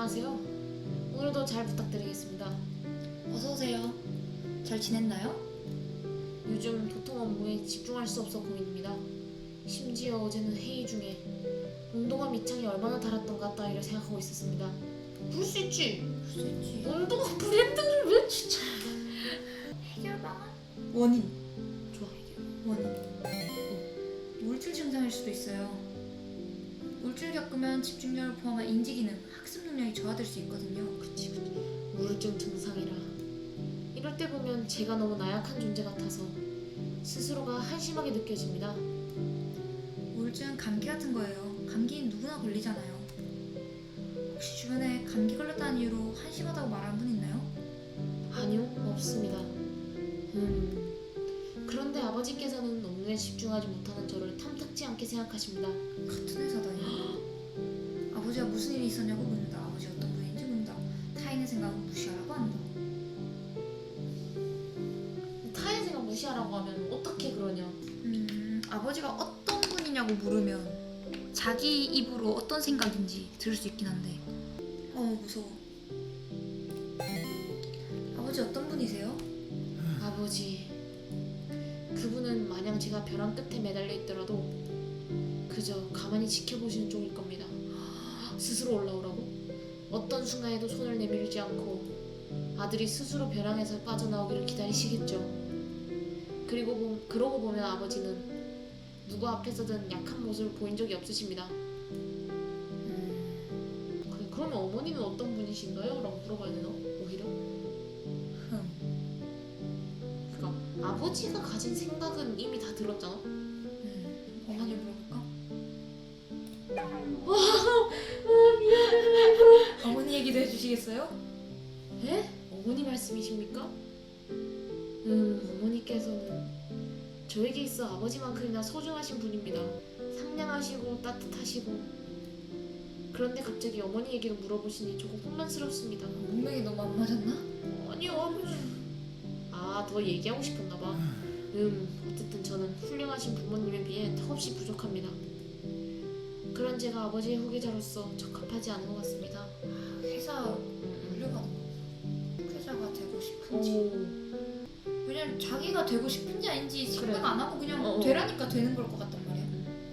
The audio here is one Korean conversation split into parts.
안녕하세요. 오늘도 잘 부탁드리겠습니다. 어서 오세요. 잘 지냈나요? 요즘 도통 업무에 집중할 수 없어 고민입니다. 심지어 어제는 회의 중에 운동화 밑창이 얼마나 달았던가 따위를 생각하고 있었습니다. 그럴 수 있지. 수 있지. 운동화 브랜드를 왜 추천? 해결 방안? 원인. 좋아. 원인. 우울증 증상일 수도 있어요. 우울증을 겪으면 집중력을 포함한 인지 기능, 학습 능력이 저하될 수 있거든요. 그치 그치. 우울증 증상이라. 이럴 때 보면 제가 너무 나약한 존재 같아서 스스로가 한심하게 느껴집니다. 우울증은 감기 같은 거예요. 감기는 누구나 걸리잖아요. 혹시 주변에 감기 걸렸다는 이유로 한심하다고 말하는 분 있나요? 아니요, 없습니다. 음. 그런데 아버지께서는 업무에 집중하지 못하는 저를 탐탁지 않게 생각하십니다. 같은 회사다니. 아버지가 무슨 일이 있었냐고 묻는다. 아버지 어떤 분인지 묻는다. 타인의 생각은 무시하라고 한다. 타의 생각 무시하라고 하면 어떻게 그러냐? 음, 아버지가 어떤 분이냐고 물으면 자기 입으로 어떤 생각인지 들을 수 있긴 한데 어 무서워 아버지 어떤 분이세요? 아버지. 그분은 마냥 제가 벼랑 끝에 매달려 있더라도 그저 가만히 지켜보시는 쪽일 겁니다. 스스로 올라오라고? 어떤 순간에도 손을 내밀지 않고 아들이 스스로 벼랑에서 빠져나오기를 기다리시겠죠. 그리고 보, 그러고 보면 아버지는 누구 앞에서든 약한 모습을 보인 적이 없으십니다. 음, 그래, 그러면 어머니는 어떤 분이신가요? 라고 물어봐야 되나? 오히려? 아버지가 가진 생각은 이미 다 들었잖아. 음, 어머니 물어볼까? 어머니 얘기도 해주시겠어요? 에? 어머니 말씀이십니까? 음, 어머니께서는 저에게 있어 아버지만큼이나 소중하신 분입니다. 상냥하시고 따뜻하시고. 그런데 갑자기 어머니 얘기를 물어보시니 조금 혼란스럽습니다. 문맥이 너무 안 맞았나? 아니요, 아버지. 아, 더 얘기하고 싶었나 봐. 음, 어쨌든 저는 훌륭하신 부모님에 비해 턱없이 부족합니다. 그런 제가 아버지의 후계자로서 적합하지 않은 것 같습니다. 회사 음, 물려받은 거 후계자가 되고 음. 싶은지 오. 왜냐면 자기가 되고 싶은지 아닌지 생각 그래. 안 하고 그냥 어, 어. 되라니까 되는 걸 것 같단 말이야.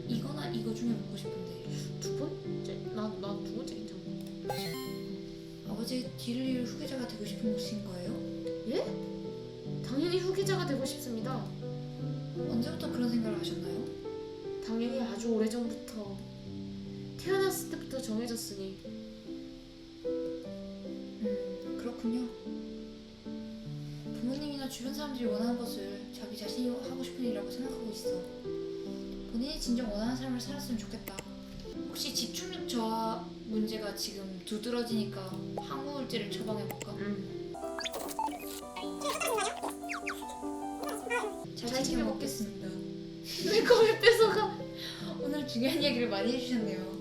이거나 이거 중에 묻고 싶은데 두 번째? 나, 나두 번째 괜찮아. 아버지 이을 후계자가 되고 싶은 것인 거예요? 당연히 후계자가 되고 싶습니다. 언제부터 그런 생각을 하셨나요? 당연히 아주 오래전부터 태어났을 때부터 정해졌으니 음 그렇군요. 부모님이나 주변 사람들이 원하는 것을 자기 자신이 하고 싶은 일이라고 생각하고 있어. 본인이 진정 원하는 삶을 살았으면 좋겠다. 혹시 집중력 저하 문제가 지금 두드러지니까 항우울제를 처방해볼까? 음. 중요한 얘기를 많이 해주셨네요.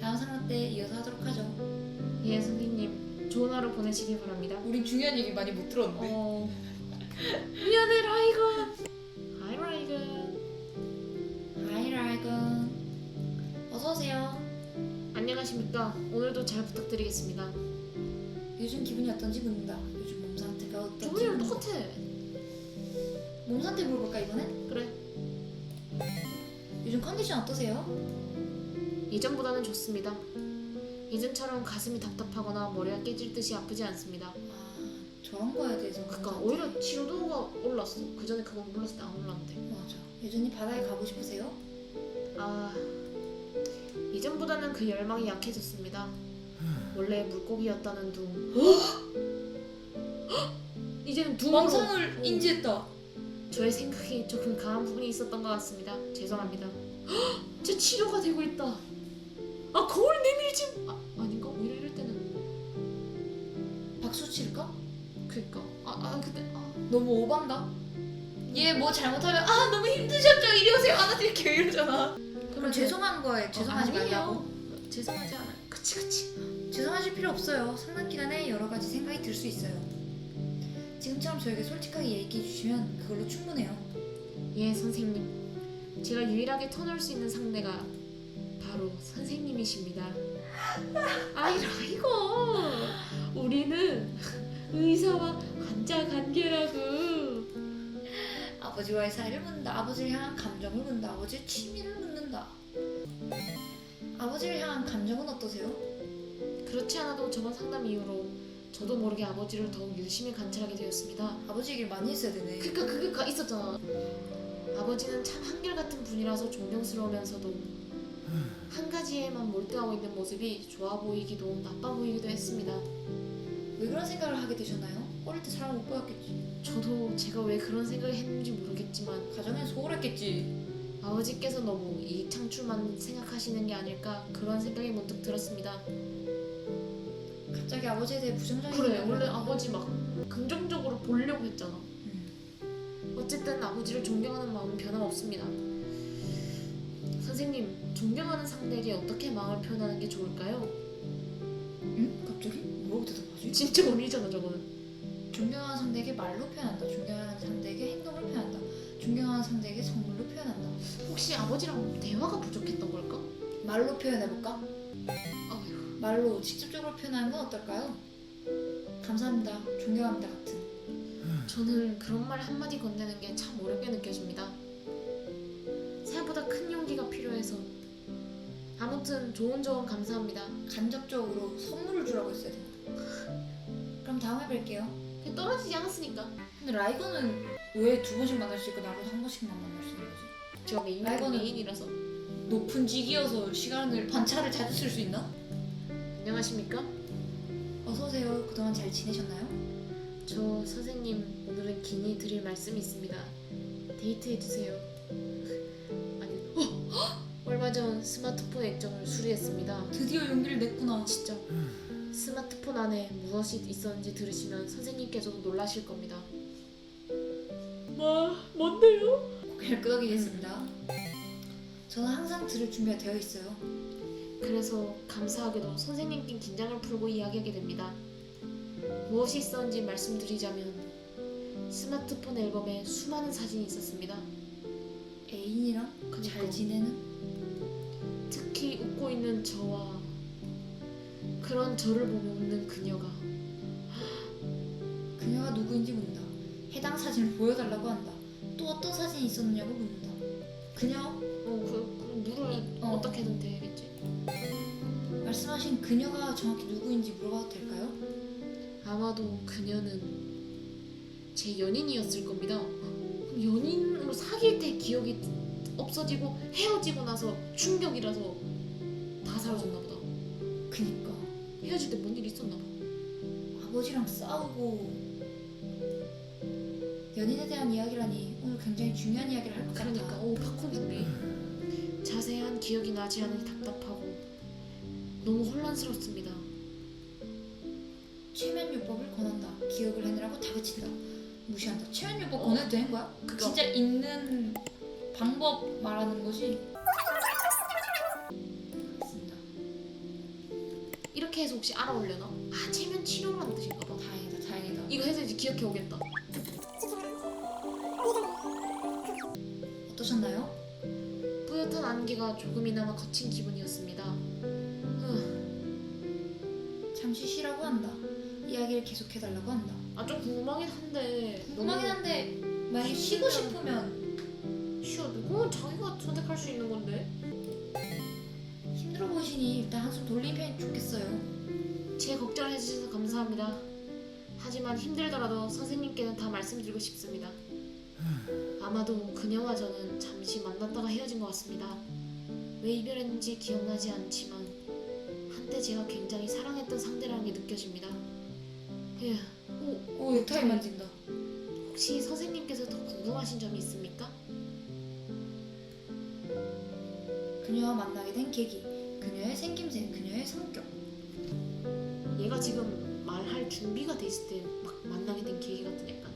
다음 상담 때 이어서 하도록 하죠. 예, 선생님. 좋은 하루 보내시길 바랍니다. 우린 중요한 얘기 많이 못 들었는데. 어... 미안해, 라이건. 하이, 라이건. 하이 라이건. 어서 오세요. 안녕하십니까. 오늘도 잘 부탁드리겠습니다. 요즘 기분이 어떤지 묻는다. 요즘 몸 상태가 어떤지. 저번이랑. 똑같아. 몸 상태 물어볼까 이번엔? 그래. 컨디션 어떠세요? 예전보다는 좋습니다. 예전처럼 가슴이 답답하거나 머리가 깨질 듯이 아프지 않습니다. 아 저런 거에 대해서. 몸 오히려 치료도가 올랐어. 그 전에 그거 몰랐을 때 안 올랐는데. 맞아. 여전히 바다에 가고 싶으세요? 아 이전보다는 그 열망이 약해졌습니다. 원래 물고기였다는 둥. 이제는 둥으로. 망상을 어. 인지했다. 저의 생각이 조금 강한 부분이 있었던 것 같습니다. 죄송합니다. 제 치료가 되고 있다. 아 거울 내밀지. 아 아닌가? 오히려 이럴 때는 박수 칠까? 그니까. 아, 아 근데 아. 너무 오반가? 얘 뭐 잘못하면 아 너무 힘드셨죠 이리 오세요 안아드릴게요 이러잖아. 그럼 죄송한 거에 죄송하지 아니에요. 말라고. 죄송하지 않아요. 그치 그치. 죄송하실 필요 없어요. 상담 기간에 여러 가지 생각이 들 수 있어요. 지금처럼 저에게 솔직하게 얘기해 주시면 그걸로 충분해요. 예 선생님. 제가 유일하게 터놓을 수 있는 상대가 바로 선생님이십니다. 아니 이거 우리는 의사와 환자 관계라고. 아버지와의 사이를 묻는다. 아버지를 향한 감정을 묻는다. 아버지의 취미를 묻는다. 아버지를 향한 감정은 어떠세요? 그렇지 않아도 저번 상담 이후로 저도 모르게 아버지를 더욱 유심히 관찰하게 되었습니다. 아버지 얘기를 많이 했어야 되네. 그니까 그게 가- 있었잖아. 아버지는 참 한결같은 분이라서 존경스러우면서도 한 가지에만 몰두하고 있는 모습이 좋아 보이기도 나빠 보이기도 했습니다. 왜 그런 생각을 하게 되셨나요? 어릴 때 사람 못 보였겠지. 저도 제가 왜 그런 생각을 했는지 모르겠지만 가정엔 소홀했겠지. 아버지께서 너무 이익 창출만 생각하시는 게 아닐까 그런 생각이 문득 들었습니다. 갑자기 아버지에 대해 부정적인 그래 생각을 원래 하고. 아버지 막 긍정적으로 보려고 했잖아. 음. 어쨌든 아버지를 존경하는 마음은 변함없습니다. 선생님, 존경하는 상대에게 어떻게 마음을 표현하는 게 좋을까요? 응? 갑자기? 뭐라고 대답하지? 진짜 원이잖아 저거는. 존경하는 상대에게 말로 표현한다. 존경하는 상대에게 행동을 표현한다. 존경하는 상대에게 선물로 표현한다. 혹시 아버지랑 대화가 부족했던 걸까? 말로 표현해볼까? 아휴, 말로 직접적으로 표현하는 건 어떨까요? 감사합니다. 존경합니다 같은. 저는 그런 말 한마디 건네는 게 참 어렵게 느껴집니다. 생각보다 큰 용기가 필요해서. 아무튼 좋은 조언 감사합니다. 간접적으로 선물을 주라고 했어야 돼. 그럼 다음에 뵐게요. 떨어지지 않았으니까. 근데 라이거는 왜 두 번씩 만날 수 있고 나보다 한 번씩만 만날 수 있는 거지? 제가 메인, 라이거는- 메인이라서. 높은 직이어서 시간을 반차를 자주 쓸 수 있나? 안녕하십니까? 어서 오세요. 그동안 잘 지내셨나요? 저 선생님 오늘은 긴히 드릴 말씀이 있습니다. 데이트해 주세요. 아니, 어! 얼마 전 스마트폰 액정을 수리했습니다. 드디어 용기를 냈구나. 진짜 스마트폰 안에 무엇이 있었는지 들으시면 선생님께서도 놀라실 겁니다. 뭐 뭔데요? 고개를 끄덕이겠습니다. 저는 항상 들을 준비가 되어 있어요. 그래서 감사하게도 선생님께 긴장을 풀고 이야기하게 됩니다. 무엇이 있었는지 말씀드리자면 스마트폰 앨범에 수많은 사진이 있었습니다. 애인이랑 그니까. 잘 지내는? 특히 웃고 있는 저와 그런 저를 보며 웃는 그녀가 그녀가 누구인지 묻는다. 해당 사진을 보여달라고 한다. 또 어떤 사진이 있었느냐고 묻는다. 그녀? 어, 그, 그 물을 어. 어. 떻게든 되겠지. 말씀하신 그녀가 정확히 누구인지 물어봐도 될까요? 아마도 그녀는 제 연인이었을 겁니다. 연인으로 사귈 때 기억이 없어지고 헤어지고 나서 충격이라서 다 사라졌나 보다. 그니까 헤어질 때 뭔일 있었나 봐. 아버지랑 싸우고 연인에 대한 이야기라니 오늘 굉장히 중요한 이야기를 할 것 같다. 그러니까 오 팝콘 준비. 자세한 기억이 나지 않으니 답답하고 너무 혼란스럽습니다. 최면요법을 권한다. 기억을 해내라고 다그친다. 무시한다. 어. 권해도 되는 거야? 그거. 진짜 있는 방법 말하는 거지? 맞습니다. 이렇게 해서 혹시 알아올려나? 아 체면 치료라는 뜻인가 봐. 다행이다. 다행이다. 이거 해서 이제 기억해 오겠다. 어떠셨나요? 뿌듯한 안개가 조금이나마 거친 기분이었습니다. 잠시 쉬라고 한다. 이야기를 계속해달라고 한다. 아 좀 궁금하긴 한데 궁금하긴 한데 만약에 쉬고 싶으면 쉬어 그건 자기가 선택할 수 있는 건데 힘들어 보이시니 일단 한숨 돌리는 편이 좋겠어요. 제 걱정을 해주셔서 감사합니다. 하지만 힘들더라도 선생님께는 다 말씀드리고 싶습니다. 아마도 그녀와 저는 잠시 만났다가 헤어진 것 같습니다. 왜 이별했는지 기억나지 않지만 한때 제가 굉장히 사랑했던 상대라는 게 느껴집니다. 예. 오, 오 넥타이 만진다. 혹시 선생님께서 더 궁금하신 점이 있습니까? 그녀와 만나게 된 계기, 그녀의 생김새, 그녀의 성격. 얘가 지금 말할 준비가 돼 있을 때 막 만나게 된 계기 같은 약간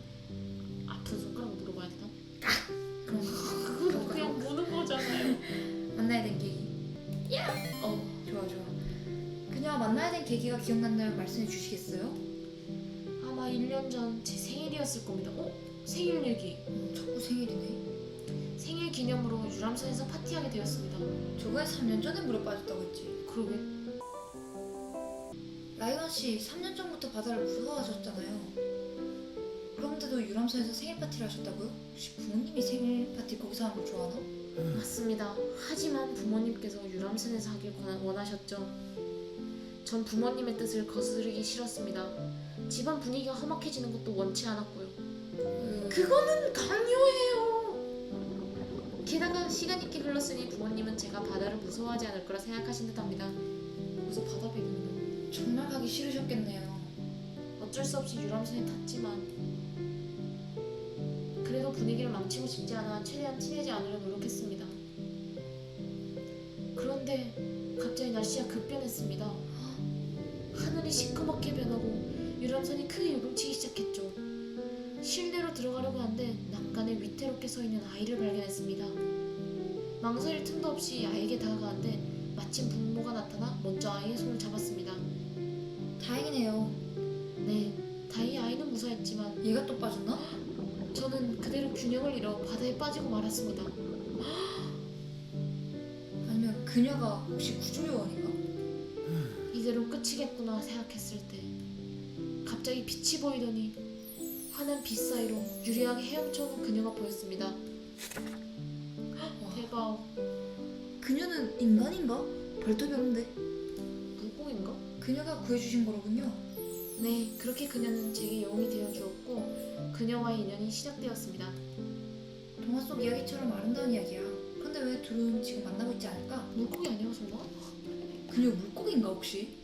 아픈 손가락 물어봐야 되나? 그런 그건 그냥 보는 거잖아요. 만나야 된 계기. 어, 좋아 좋아. 그녀와 만나야 된 계기가 기억난다면 말씀해 주시겠어요? 아마 1년 전 제 생일이었을 겁니다. 어? 생일 얘기. 음, 자꾸 생일이네. 생일 기념으로 유람선에서 파티하게 되었습니다. 저번에 3년 전에 물에 빠졌다고 했지. 그러게. 라이언 씨 3년 전부터 바다를 무서워하셨잖아요. 그런데도 유람선에서 생일 파티를 하셨다고요? 혹시 부모님이 생일 파티 거기서 하는 걸 좋아하나? 맞습니다. 하지만 부모님께서 유람선에서 하길 권- 원하셨죠. 전 부모님의 뜻을 거스르기 싫었습니다. 집안 분위기가 험악해지는 것도 원치 않았고요. 그... 그거는 강요예요. 게다가 시간이 꽤 흘렀으니 부모님은 제가 바다를 무서워하지 않을 거라 생각하신 듯합니다. 그래서 바다 배경이요. 정말 가기 싫으셨겠네요. 어쩔 수 없이 유람선에 탔지만 그래도 분위기를 망치고 싶지 않아 최대한 친해지 않으려 노력했습니다. 그런데 갑자기 날씨가 급변했습니다. 하늘이 시커멓게 변하고 유람선이 크게 요동치기 시작했죠. 실내로 들어가려고 하는데 난간에 위태롭게 서 있는 아이를 발견했습니다. 망설일 틈도 없이 아이에게 다가가는데 마침 부모가 나타나 먼저 아이의 손을 잡았습니다. 다행이네요. 네, 다행히 아이는 무사했지만 얘가 또 빠졌나? 저는 그대로 균형을 잃어 바다에 빠지고 말았습니다. 아니면 그녀가 혹시 구조요원인가? 이대로 끝이겠구나 생각했을 때 갑자기 빛이 보이더니 환한 빛 사이로 유리하게 헤엄쳐오는 그녀가 보였습니다. 와, 대박, 그녀는 인간인가? 발톱이 없는데 물고기인가? 그녀가 구해주신 거로군요. 네, 그렇게 그녀는 제게 영웅이 되어 주었고 그녀와의 인연이 시작되었습니다. 동화 속 이야기처럼 아름다운 이야기야. 근데 왜 둘은 지금 만나고 있지 않을까? 물고기 아니었었나? 그녀 물고기인가 혹시?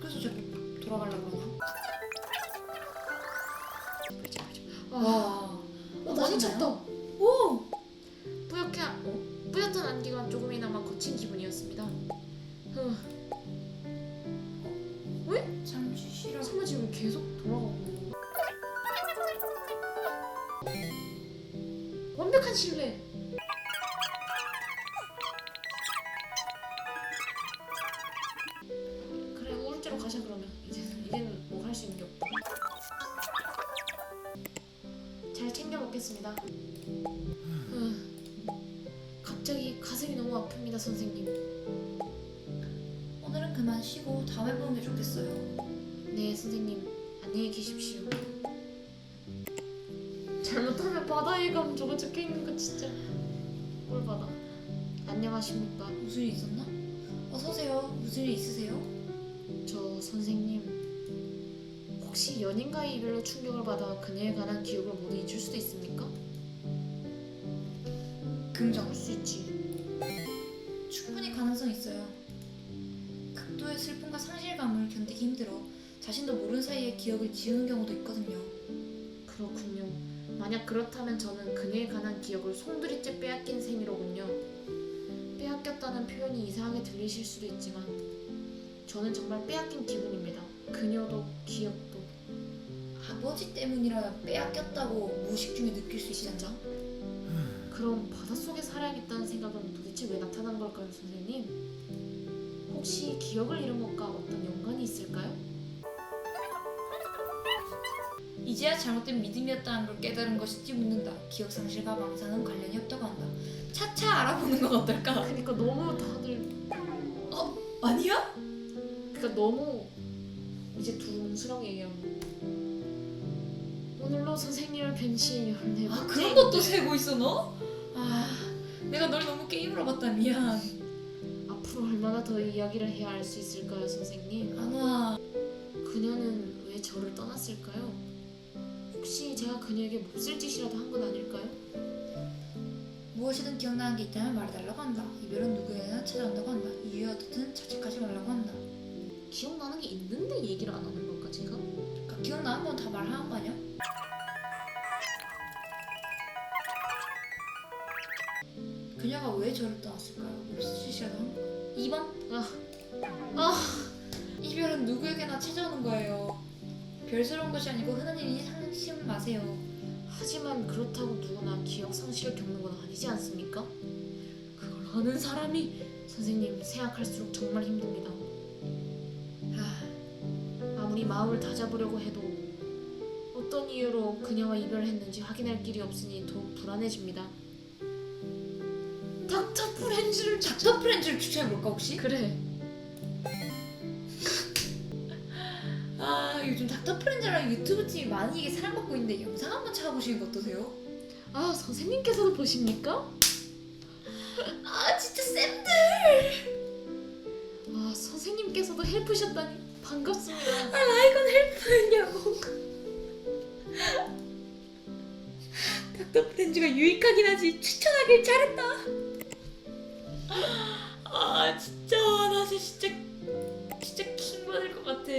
그래서 자꾸 돌아가려고 그러나? 와, 어, 많이 찼다. 오! 뿌옇게 어, 뿌옇던 안개가 조금이나마 거친 기분이었습니다. 후, 잠시 쉬라고. 설마 지금 계속 돌아가고? 완벽한 신뢰. 선생님 안녕히 계십시오. 잘못하면 바다에 가면 저거 적혀 있는 거 진짜 꼴받아. 안녕하십니까? 무슨 일 있었나? 어서 오세요. 무슨 일 있으세요? 저 선생님 혹시 연인과의 이별로 충격을 받아 그녀에 관한 기억을 모두 잊을 수도 있습니까? 긍정. 그럴 수 있지. 충분히 가능성 있어요. 극도의 슬픔과 상실감을 견디기 힘들어 자신도 모르는 사이에 기억을 지우는 경우도 있거든요. 그렇군요. 만약 그렇다면 저는 그녀에 관한 기억을 송두리째 빼앗긴 셈이로군요. 빼앗겼다는 표현이 이상하게 들리실 수도 있지만 저는 정말 빼앗긴 기분입니다. 그녀도 기억도 아버지 때문이라 빼앗겼다고 무의식 중에 느낄 수 있잖아. 그럼 바닷속에 살아야겠다는 생각은 도대체 왜 나타난 걸까요, 선생님? 혹시 기억을 잃은 것과 어떤 연관이 있을까요? 이제야 잘못된 믿음이었다는 걸 깨달은 것인지 묻는다. 기억 상실과 망상은 관련이 없다고 한다. 차차 알아보는 건 어떨까? 그러니까 너무 다들 아니야? 그러니까 너무 이제 두뭉술하게 얘기하는 거. 오늘로 선생님을 뵌지 열네 아 그런 것도 세고 있어 너? 아 내가 널 너무 게임으로 봤다 미안. 앞으로 얼마나 더 이야기를 해야 할수 있을까요, 선생님? 안와. 그녀는 왜 저를 떠났을까요? 혹시 제가 그녀에게 몹쓸 짓이라도 한 건 아닐까요? 무엇이든 기억나는 게 있다면 말해달라고 한다. 이별은 누구에게나 찾아온다고 한다. 이유에 어떻든 자책하지 말라고 한다. 기억나는 게 있는데 얘기를 안 하는 걸까, 제가? 그러니까 기억나는 건 다 말하는 거 아니야? 그녀가 왜 저를 떠났을까요? 무슨 짓이라도 한 거야? 2번? 아, 아, 이별은 누구에게나 찾아오는 거예요. 별스러운 것이 아니고 흔한 일이니 상심을 마세요. 하지만 그렇다고 누구나 기억 상실을 겪는 건 아니지 않습니까? 그걸 아는 사람이 선생님 생각할수록 정말 힘듭니다. 아, 아무리 마음을 다잡으려고 해도 어떤 이유로 그녀와 이별을 했는지 확인할 길이 없으니 더욱 불안해집니다. 닥터 프렌즈를 찾 닥터 프렌즈를 추천해볼까 혹시? 그래. 닥터 프렌즈라는 유튜브 팀이 많이 이게 사랑받고 있는데 영상 한번 찾아보시는 거 어떠세요? 아 선생님께서도 보십니까? 아 진짜 쌤들 아 선생님께서도 헬프셨다니 반갑습니다. 아 라이건 헬프했냐고 닥터 프렌즈가 유익하긴 하지 추천하길 잘했다 아 진짜 나 진짜 진짜 킹 받을 것 같아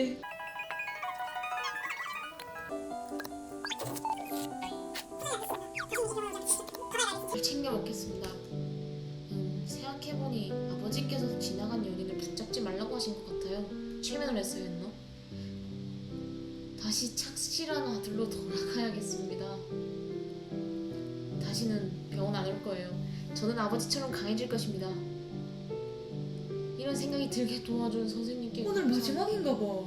잘 챙겨 먹겠습니다. 음, 생각해보니 아버지께서 지나간 연인을 붙잡지 말라고 하신 것 같아요. 최면을 했어야 했나? 다시 착실한 아들로 돌아가야겠습니다. 다시는 병원 안 올 거예요. 저는 아버지처럼 강해질 것입니다. 이런 생각이 들게 도와준 선생님께 오늘 감사- 마지막인가 봐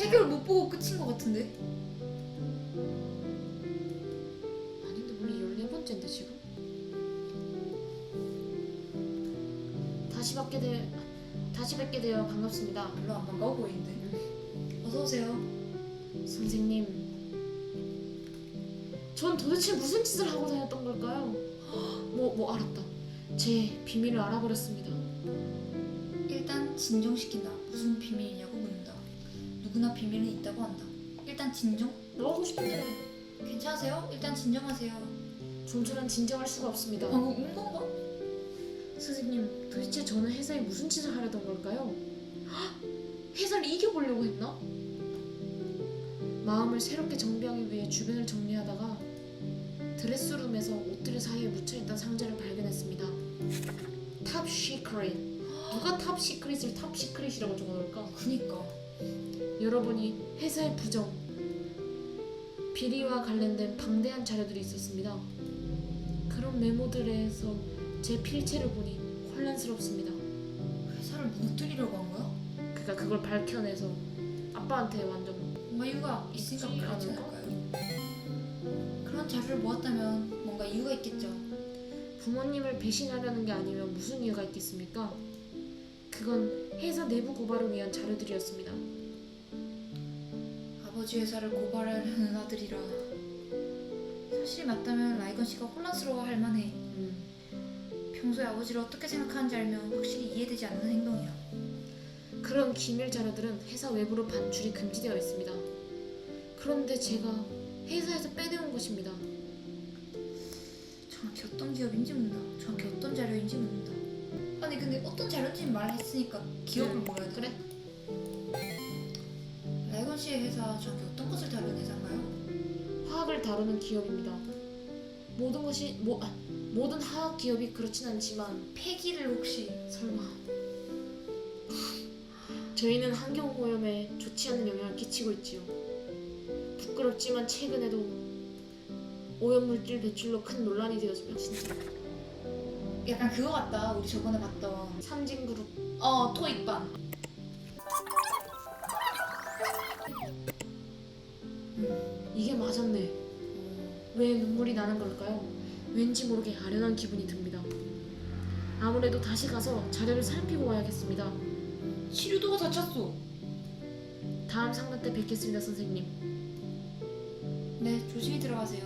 해결 못 보고 끝인 것 같은데 번째인데 지금? 다시 뵙게 되 다시 뵙게 되어 반갑습니다. 별로 안 반가워 보이는데 어서 오세요 선생님, 전 도대체 무슨 짓을 하고 다녔던 걸까요? 뭐, 뭐 알았다. 제 비밀을 알아버렸습니다. 일단 진정시킨다 무슨 비밀이냐고 묻는다 누구나 비밀은 있다고 한다 일단 진정? 뭐 하고 싶은데 괜찮으세요? 일단 진정하세요 좀처럼 진정할 수가 없습니다. 방금 운 건가? 선생님, 도대체 저는 회사에 무슨 짓을 하려던 걸까요? 헉! 회사를 이겨보려고 했나? 마음을 새롭게 정비하기 위해 주변을 정리하다가 드레스룸에서 옷들 사이에 묻혀있던 상자를 발견했습니다. 탑 시크릿. 누가 탑 시크릿을 탑 시크릿이라고 적어놓을까? 그니까 열어보니 회사의 부정, 비리와 관련된 방대한 자료들이 있었습니다. 그런 메모들에서 제 필체를 보니 혼란스럽습니다. 회사를 무너뜨리려고 한 거야? 그러니까 그걸 밝혀내서 아빠한테 완전 뭔가 이유가 있으니까 않을까? 않을까요? 그런 자료를 모았다면 뭔가 이유가 있겠죠 부모님을 배신하려는 게 아니면 무슨 이유가 있겠습니까? 그건 회사 내부 고발을 위한 자료들이었습니다. 아버지 회사를 고발하려는 아들이라 사실이 맞다면 라이건 씨가 혼란스러워 할 만해 음, 평소에 아버지를 어떻게 생각하는지 알면 확실히 이해되지 않는 행동이야 그런 기밀 자료들은 회사 외부로 반출이 금지되어 있습니다. 그런데 제가 회사에서 빼내온 것입니다. 정확히 어떤 기업인지 묻는다 정확히 어떤 자료인지 묻는다 아니 근데 어떤 자료인지 말했으니까 기업을 음, 물어야 돼 그래? 라이건 씨의 회사 정확히 어떤 것을 다루는 회사인가요? 화학을 다루는 기업입니다. 모든 것이 모, 아, 모든 화학 기업이 그렇진 않지만 폐기를 혹시 설마. 저희는 환경 오염에 좋지 않은 영향을 끼치고 있지요. 부끄럽지만 최근에도 오염물질 배출로 큰 논란이 되었으며 진짜 약간 그거 같다. 우리 저번에 봤던 삼진그룹. 어 토익반 이게 맞았네. 왜 눈물이 나는 걸까요? 왠지 모르게 아련한 기분이 듭니다. 아무래도 다시 가서 자료를 살피고 와야겠습니다. 치료도가 다쳤어 다음 상담 때 뵙겠습니다, 선생님. 네 조심히 들어가세요